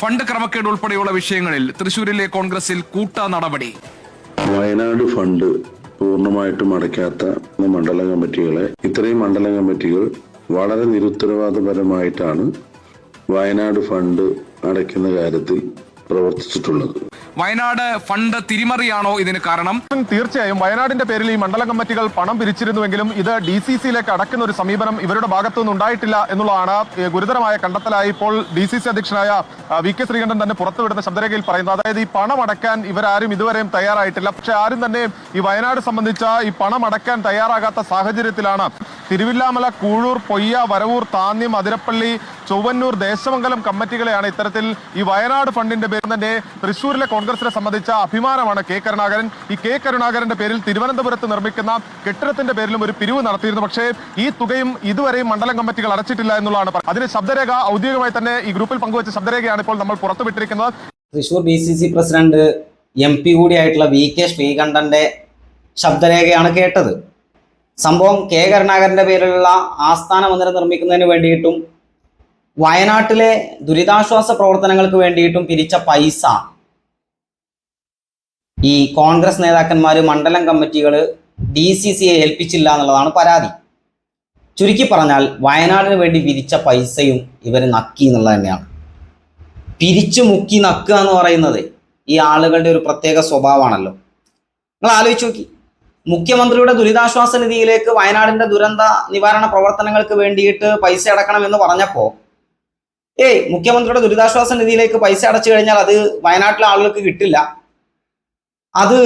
Fund ക്രമക്കേട് ഉൾപ്പെടെയുള്ള വിഷയങ്ങളിൽ തൃശൂരിലെ കോൺഗ്രസിൽ കൂട്ട നടപടി. വയനാട് ഫണ്ട് പൂർണമായിട്ടും അടയ്ക്കാത്ത മണ്ഡലം കമ്മിറ്റികളെ ഇത്രയും മണ്ഡലം കമ്മിറ്റികൾ വളരെ നിരുത്തരവാദപരമായിട്ടാണ് വയനാട് ഫണ്ട് അടയ്ക്കുന്ന കാര്യത്തിൽ പ്രവർത്തിച്ചിട്ടുള്ളത്. വയനാട് ഫണ്ട് തിരിമറിയാണോ ഇതിന് കാരണം? തീർച്ചയായും. വയനാടിന്റെ പേരിൽ ഈ മണ്ഡലം കമ്മിറ്റികൾ പണം പിരിച്ചിരുന്നുവെങ്കിലും ഇത് ഡി സി സിയിലേക്ക് അടക്കുന്ന ഒരു സമീപനം ഇവരുടെ ഭാഗത്തുനിന്ന് ഉണ്ടായിട്ടില്ല എന്നുള്ളതാണ് ഗുരുതരമായ കണ്ടെത്തലായി ഇപ്പോൾ ഡി സി സി അധ്യക്ഷനായ വി കെ ശ്രീകണ്ഠൻ തന്നെ പുറത്തുവിടുന്ന ശബ്ദരേഖയിൽ പറയുന്നത്. അതായത് ഈ പണം അടക്കാൻ ഇവരാരും ഇതുവരെയും തയ്യാറായിട്ടില്ല. പക്ഷെ ആരും തന്നെ ഈ വയനാട് സംബന്ധിച്ച ഈ പണം അടക്കാൻ തയ്യാറാകാത്ത സാഹചര്യത്തിലാണ് തിരുവില്ലാമല കൂഴൂർ പൊയ്യ വരവൂർ താന്യം അതിരപ്പള്ളി ചൊവ്വന്നൂർ ദേശമംഗലം കമ്മിറ്റികളെയാണ് ഇത്തരത്തിൽ ഈ വയനാട് ഫണ്ടിന്റെ പേരിൽ തന്നെ തൃശ്ശൂരിലെ കോൺഗ്രസിനെ സംബന്ധിച്ച അഭിമാനമാണ് കെ കരുണാകരൻ. ഈ കെ കരുണാകരന്റെ പേരിൽ തിരുവനന്തപുരത്ത് നിർമ്മിക്കുന്ന കെട്ടിടത്തിന്റെ പേരിലും ഒരു പിരിവ് നടത്തിയിരുന്നു. പക്ഷേ ഈ തുകയും ഇതുവരെയും മണ്ഡലം കമ്മിറ്റികൾ അടച്ചിട്ടില്ല എന്നുള്ളതാണ് അതിന് ശബ്ദരേഖ ഔദ്യോഗികമായി തന്നെ ഈ ഗ്രൂപ്പിൽ പങ്കുവച്ച ശബ്ദരേഖയാണ് ഇപ്പോൾ നമ്മൾ പുറത്തുവിട്ടിരിക്കുന്നത്. Thrissur B C C president M P കൂടിയായിട്ടുള്ള V K ശ്രീകണ്ഠന്റെ ശബ്ദരേഖയാണ് കേട്ടത്. സംഭവം കെ കരുണാകരന്റെ പേരിലുള്ള ആസ്ഥാന മന്ദിരം നിർമ്മിക്കുന്നതിന് വേണ്ടിയിട്ടും വയനാട്ടിലെ ദുരിതാശ്വാസ പ്രവർത്തനങ്ങൾക്ക് വേണ്ടിയിട്ടും പിരിച്ച പൈസ ഈ കോൺഗ്രസ് നേതാക്കന്മാർ മണ്ഡലം കമ്മിറ്റികൾ ഡി സി സിയെ ഏൽപ്പിച്ചില്ല എന്നുള്ളതാണ് പരാതി. ചുരുക്കി പറഞ്ഞാൽ വയനാടിന് വേണ്ടി പിരിച്ച പൈസയും ഇവർ നക്കി എന്നുള്ളത് തന്നെയാണ്. പിരിച്ചു മുക്കി നക്കുക എന്ന് പറയുന്നത് ഈ ആളുകളുടെ ഒരു പ്രത്യേക സ്വഭാവമാണല്ലോ. നിങ്ങൾ ആലോചിച്ച് നോക്കി. മുഖ്യമന്ത്രിയുടെ ദുരിതാശ്വാസ നിധിയിലേക്ക് വയനാടിന്റെ ദുരന്ത നിവാരണ പ്രവർത്തനങ്ങൾക്ക് വേണ്ടിയിട്ട് പൈസ അടക്കണം എന്ന് പറഞ്ഞപ്പോ ഏയ് മുഖ്യമന്ത്രിയുടെ ദുരിതാശ്വാസ നിധിയിലേക്ക് പൈസ അടച്ചു കഴിഞ്ഞാൽ അത് വയനാട്ടിലെ ആളുകൾക്ക് കിട്ടില്ല. അത്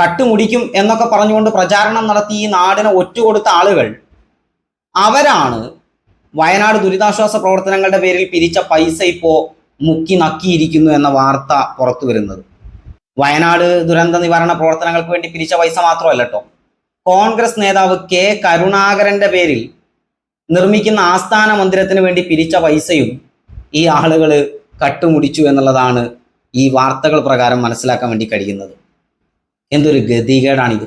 കട്ടുമുടിക്കും എന്നൊക്കെ പറഞ്ഞുകൊണ്ട് പ്രചാരണം നടത്തി ഈ നാടിനെ ഒറ്റുകൊടുത്ത ആളുകൾ അവരാണ് വയനാട് ദുരിതാശ്വാസ പ്രവർത്തനങ്ങളുടെ പേരിൽ പിരിച്ച പൈസ ഇപ്പോ മുക്കി നക്കിയിരിക്കുന്നു എന്ന വാർത്ത പുറത്തു വരുന്നത്. വയനാട് ദുരന്ത നിവാരണ പ്രവർത്തനങ്ങൾക്ക് വേണ്ടി പിരിച്ച പൈസ മാത്രമല്ല കേട്ടോ കോൺഗ്രസ് നേതാവ് കെ കരുണാകരന്റെ പേരിൽ നിർമ്മിക്കുന്ന ആസ്ഥാന മന്ദിരത്തിന് വേണ്ടി പിരിച്ച പൈസയും ഈ ആളുകൾ കട്ടുമുടിച്ചു എന്നുള്ളതാണ് ഈ വാർത്തകൾ പ്രകാരം മനസ്സിലാക്കാൻ വേണ്ടി കഴിയുന്നത്. എന്തൊരു ഗതികേടാണിത്.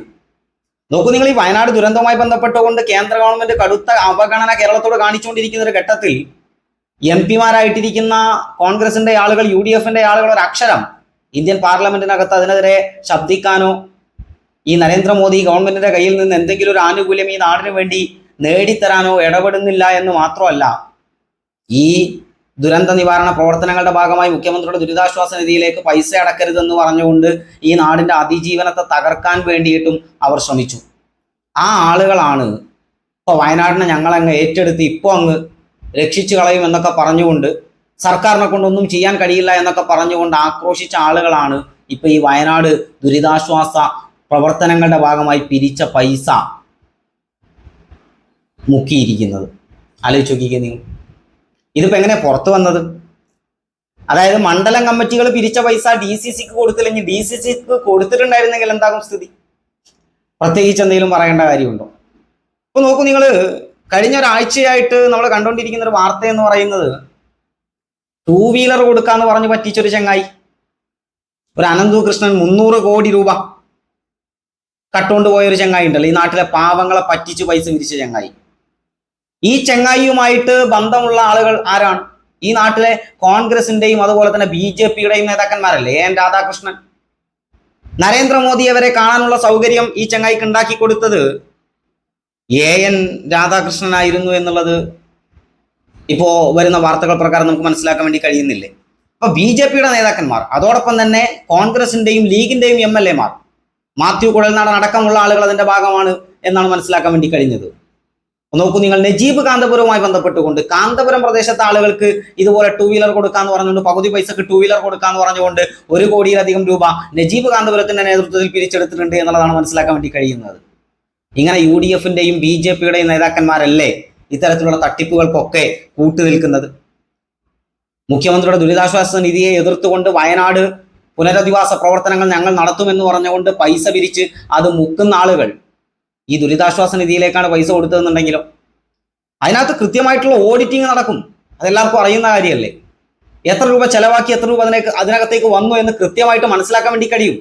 നോക്കൂ നിങ്ങൾ ഈ വയനാട് ദുരന്തവുമായി ബന്ധപ്പെട്ടുകൊണ്ട് കേന്ദ്ര ഗവൺമെന്റ് കടുത്ത അവഗണന കേരളത്തോട് കാണിച്ചുകൊണ്ടിരിക്കുന്ന ഒരു ഘട്ടത്തിൽ എം പിമാരായിട്ടിരിക്കുന്ന കോൺഗ്രസിന്റെ ആളുകൾ യു ഡി എഫിന്റെ ആളുകൾ ഒരു അക്ഷരം ഇന്ത്യൻ പാർലമെന്റിനകത്ത് അതിനെതിരെ ശബ്ദിക്കാനോ ഈ നരേന്ദ്രമോദി ഗവൺമെന്റിന്റെ കയ്യിൽ നിന്ന് എന്തെങ്കിലും ഒരു ആനുകൂല്യം ഈ നാടിനു വേണ്ടി നേടിത്തരാനോ ഇടപെടുന്നില്ല എന്ന് മാത്രമല്ല ഈ ദുരന്ത നിവാരണ പ്രവർത്തനങ്ങളുടെ ഭാഗമായി മുഖ്യമന്ത്രിയുടെ ദുരിതാശ്വാസ നിധിയിലേക്ക് പൈസ അടക്കരുതെന്ന് പറഞ്ഞുകൊണ്ട് ഈ നാടിന്റെ അതിജീവനത്തെ തകർക്കാൻ വേണ്ടിയിട്ടും അവർ ശ്രമിച്ചു. ആ ആളുകളാണ് ഇപ്പോൾ വയനാടിനെ ഞങ്ങളങ്ങ് ഏറ്റെടുത്ത് ഇപ്പോൾ അങ്ങ് രക്ഷിച്ചു കളയും എന്നൊക്കെ പറഞ്ഞുകൊണ്ട് സർക്കാരിനെ കൊണ്ടൊന്നും ചെയ്യാൻ കഴിയില്ല എന്നൊക്കെ പറഞ്ഞുകൊണ്ട് ആക്രോശിച്ച ആളുകളാണ് ഇപ്പൊ ഈ വയനാട് ദുരിതാശ്വാസ പ്രവർത്തനങ്ങളുടെ ഭാഗമായി പിരിച്ച പൈസ മുക്കിയിരിക്കുന്നത്. ആലോചിച്ച് നോക്കിക്കേ നിങ്ങൾ ഇതിപ്പോ എങ്ങനെ പുറത്തു വന്നത്? അതായത് മണ്ഡലം കമ്മിറ്റികൾ പിരിച്ച പൈസ ഡി സി സിക്ക് കൊടുത്തില്ലെങ്കിൽ ഡി സി സിക്ക് കൊടുത്തിട്ടുണ്ടായിരുന്നെങ്കിൽ എന്താകും സ്ഥിതി? പ്രത്യേകിച്ച് എന്തെങ്കിലും പറയേണ്ട കാര്യമുണ്ടോ? ഇപ്പൊ നോക്കൂ നിങ്ങൾ കഴിഞ്ഞ ഒരാഴ്ചയായിട്ട് നമ്മൾ കണ്ടുകൊണ്ടിരിക്കുന്ന ഒരു വാർത്ത എന്ന് പറയുന്നത് ടൂ വീലർ കൊടുക്കാന്ന് പറഞ്ഞ് പറ്റിച്ചൊരു ചങ്ങായി. ഒരു അനന്തു കൃഷ്ണൻ മുന്നൂറ് കോടി രൂപ കട്ടുകൊണ്ട് പോയ ഒരു ചങ്ങായി ഉണ്ടല്ലോ. ഈ നാട്ടിലെ പാവങ്ങളെ പറ്റിച്ച് പൈസ വിരിച്ച ചങ്ങായി. ഈ ചങ്ങായിയുമായിട്ട് ബന്ധമുള്ള ആളുകൾ ആരാണ്? ഈ നാട്ടിലെ കോൺഗ്രസിന്റെയും അതുപോലെ തന്നെ ബി ജെ പിയുടെയും നേതാക്കന്മാരല്ലേ? എൻ. രാധാകൃഷ്ണൻ. നരേന്ദ്രമോദിയെ വരെ കാണാനുള്ള സൗകര്യം ഈ ചങ്ങായിക്ക് ഉണ്ടാക്കി കൊടുത്തത് എ. എൻ. രാധാകൃഷ്ണനായിരുന്നു എന്നുള്ളത് ഇപ്പോ വരുന്ന വാർത്തകൾ പ്രകാരം നമുക്ക് മനസ്സിലാക്കാൻ വേണ്ടി കഴിയുന്നില്ലേ? അപ്പോൾ ബി ജെ പിയുടെ നേതാക്കന്മാർ അതോടൊപ്പം തന്നെ കോൺഗ്രസിന്റെയും ലീഗിന്റെയും എം എൽ എമാർ മാത്യു കുഴൽനാടൻ അടക്കമുള്ള ആളുകൾ അതിന്റെ ഭാഗമാണ് എന്നാണ് മനസ്സിലാക്കാൻ വേണ്ടി കഴിഞ്ഞത്. നോക്കൂ നിങ്ങൾ നജീബ് കാന്തപുരവുമായി ബന്ധപ്പെട്ടുകൊണ്ട് കാന്തപുരം പ്രദേശത്തെ ആളുകൾക്ക് ഇതുപോലെ ടൂ വീലർ കൊടുക്കാന്ന് പറഞ്ഞുകൊണ്ട് പകുതി പൈസക്ക് ടൂ വീലർ കൊടുക്കാന്ന് പറഞ്ഞുകൊണ്ട് ഒരു കോടിയിലധികം രൂപ നജീബ് കാന്തപുരത്തിന്റെ നേതൃത്വത്തിൽ പിരിച്ചെടുത്തിട്ടുണ്ട് എന്നുള്ളതാണ് മനസ്സിലാക്കാൻ വേണ്ടി കഴിയുന്നത്. ഇങ്ങനെ യു ഡി എഫിന്റെയും ബി ജെ പിയുടെയും നേതാക്കന്മാരല്ലേ? ഇത്തരത്തിലുള്ള തട്ടിപ്പുകൾക്കൊക്കെ കൂട്ടുനിൽക്കുന്നത്. മുഖ്യമന്ത്രിയുടെ ദുരിതാശ്വാസ നിധിയെ എതിർത്തുകൊണ്ട് വയനാട് പുനരധിവാസ പ്രവർത്തനങ്ങൾ ഞങ്ങൾ നടത്തുമെന്ന് പറഞ്ഞുകൊണ്ട് പൈസ പിരിച്ച് അത് മുക്കുന്ന ആളുകൾ ഈ ദുരിതാശ്വാസ നിധിയിലേക്കാണ് പൈസ കൊടുത്തതെന്നുണ്ടെങ്കിലും? അതിനകത്ത് കൃത്യമായിട്ടുള്ള ഓഡിറ്റിംഗ് നടക്കും. അതെല്ലാവർക്കും അറിയുന്ന കാര്യമല്ലേ? എത്ര രൂപ ചെലവാക്കി എത്ര രൂപ അതിനേക്ക് അതിനകത്തേക്ക് വന്നു എന്ന് കൃത്യമായിട്ട് മനസ്സിലാക്കാൻ വേണ്ടി കഴിയും.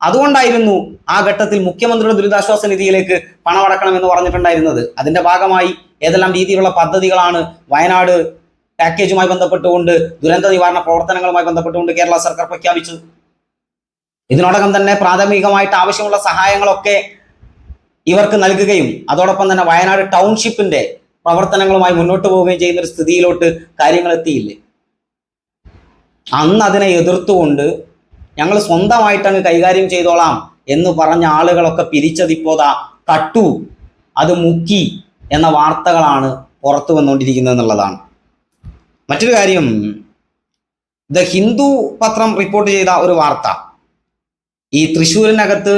അതുകൊണ്ടായിരുന്നു ആ ഘട്ടത്തിൽ മുഖ്യമന്ത്രിയുടെ ദുരിതാശ്വാസ നിധിയിലേക്ക് പണമടക്കണം എന്ന് പറഞ്ഞിട്ടുണ്ടായിരുന്നത്. അതിന്റെ ഭാഗമായി ഏതെല്ലാം രീതിയിലുള്ള പദ്ധതികളാണ് വയനാട് പാക്കേജുമായി ബന്ധപ്പെട്ടുകൊണ്ട് ദുരന്ത നിവാരണ പ്രവർത്തനങ്ങളുമായി ബന്ധപ്പെട്ടുകൊണ്ട് കേരള സർക്കാർ പ്രഖ്യാപിച്ചത് ഇതിനോടകം തന്നെ പ്രാഥമികമായിട്ട് ആവശ്യമുള്ള സഹായങ്ങളൊക്കെ ഇവർക്ക് നൽകുകയും അതോടൊപ്പം തന്നെ വയനാട് ടൗൺഷിപ്പിന്റെ പ്രവർത്തനങ്ങളുമായി മുന്നോട്ട് പോവുകയും ചെയ്യുന്ന ഒരു സ്ഥിതിയിലോട്ട് കാര്യങ്ങൾ എത്തിയില്ലേ? അന്ന് അതിനെ എതിർത്തുകൊണ്ട് ഞങ്ങൾ സ്വന്തമായിട്ടങ്ങ് കൈകാര്യം ചെയ്തോളാം എന്ന് പറഞ്ഞ ആളുകളൊക്കെ പിരിച്ചതിപ്പോതാ കട്ടു അത് മുക്കി എന്ന വാർത്തകളാണ് പുറത്തു വന്നുകൊണ്ടിരിക്കുന്നത് എന്നുള്ളതാണ്. മറ്റൊരു കാര്യം ദ ഹിന്ദു പത്രം റിപ്പോർട്ട് ചെയ്ത ഒരു വാർത്ത. ഈ തൃശ്ശൂരിനകത്ത്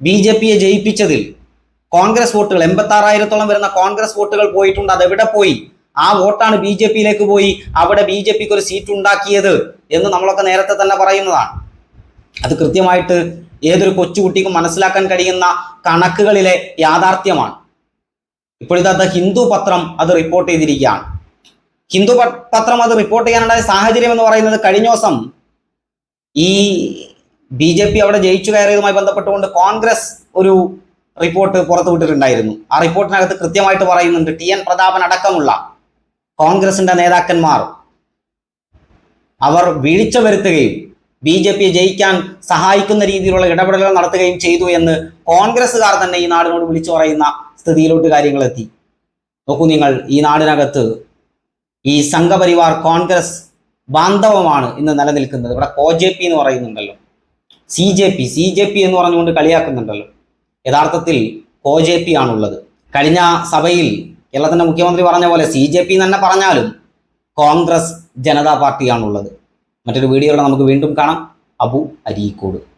ബി ജെ പിയെ ജയിപ്പിച്ചതിൽ കോൺഗ്രസ് വോട്ടുകൾ എൺപത്തി ആറായിരത്തോളം വരുന്ന കോൺഗ്രസ് വോട്ടുകൾ പോയിട്ടുണ്ട് അതെവിടെ പോയി? ആ വോട്ടാണ് ബി ജെ പിയിലേക്ക് പോയി അവിടെ ബി ജെ പിക്ക് ഒരു സീറ്റ് ഉണ്ടാക്കിയത് എന്ന് നമ്മളൊക്കെ നേരത്തെ തന്നെ പറയുന്നതാണ്. അത് കൃത്യമായിട്ട് ഏതൊരു കൊച്ചുകുട്ടിക്കും മനസ്സിലാക്കാൻ കഴിയുന്ന കണക്കുകളിലെ യാഥാർത്ഥ്യമാണ്. ഇപ്പോഴത്തെ ഹിന്ദു പത്രം അത് റിപ്പോർട്ട് ചെയ്തിരിക്കുകയാണ്. ഹിന്ദു പത്രം അത് റിപ്പോർട്ട് ചെയ്യാനുണ്ടായ സാഹചര്യം എന്ന് പറയുന്നത് കഴിഞ്ഞ ദിവസം ഈ ബി ജെ പി അവിടെ ജയിച്ചു കയറിയതുമായി ബന്ധപ്പെട്ടുകൊണ്ട് കോൺഗ്രസ് ഒരു റിപ്പോർട്ട് പുറത്തുവിട്ടിട്ടുണ്ടായിരുന്നു. ആ റിപ്പോർട്ടിനകത്ത് കൃത്യമായിട്ട് പറയുന്നുണ്ട് ടി എൻ പ്രതാപൻ അടക്കമുള്ള കോൺഗ്രസിന്റെ നേതാക്കന്മാർ അവർ വീഴ്ച വരുത്തുകയും ബി ജെ പിയെ ജയിക്കാൻ സഹായിക്കുന്ന രീതിയിലുള്ള ഇടപെടലുകൾ നടത്തുകയും ചെയ്തു എന്ന് കോൺഗ്രസ്സുകാർ തന്നെ ഈ നാടിനോട് വിളിച്ചു പറയുന്ന സ്ഥിതിയിലോട്ട് കാര്യങ്ങൾ എത്തി. നോക്കൂ നിങ്ങൾ ഈ നാടിനകത്ത് ഈ സംഘപരിവാർ കോൺഗ്രസ് ബാന്ധവമാണ് ഇന്ന് നിലനിൽക്കുന്നത്. ഇവിടെ കോ ജെ പി എന്ന് പറയുന്നുണ്ടല്ലോ. C J P C J P എന്ന് പറഞ്ഞുകൊണ്ട് കളിയാക്കുന്നുണ്ടല്ലോ. യഥാർത്ഥത്തിൽ കോ ജെ പി ആണുള്ളത്. കഴിഞ്ഞ സഭയിൽ കേരളത്തിന്റെ മുഖ്യമന്ത്രി പറഞ്ഞ പോലെ സി ജെ പി തന്നെ പറഞ്ഞാലും കോൺഗ്രസ് ജനതാ പാർട്ടിയാണുള്ളത്. മറ്റൊരു വീഡിയോയിൽ നമുക്ക് വീണ്ടും കാണാം. അബു അരീക്കോട്.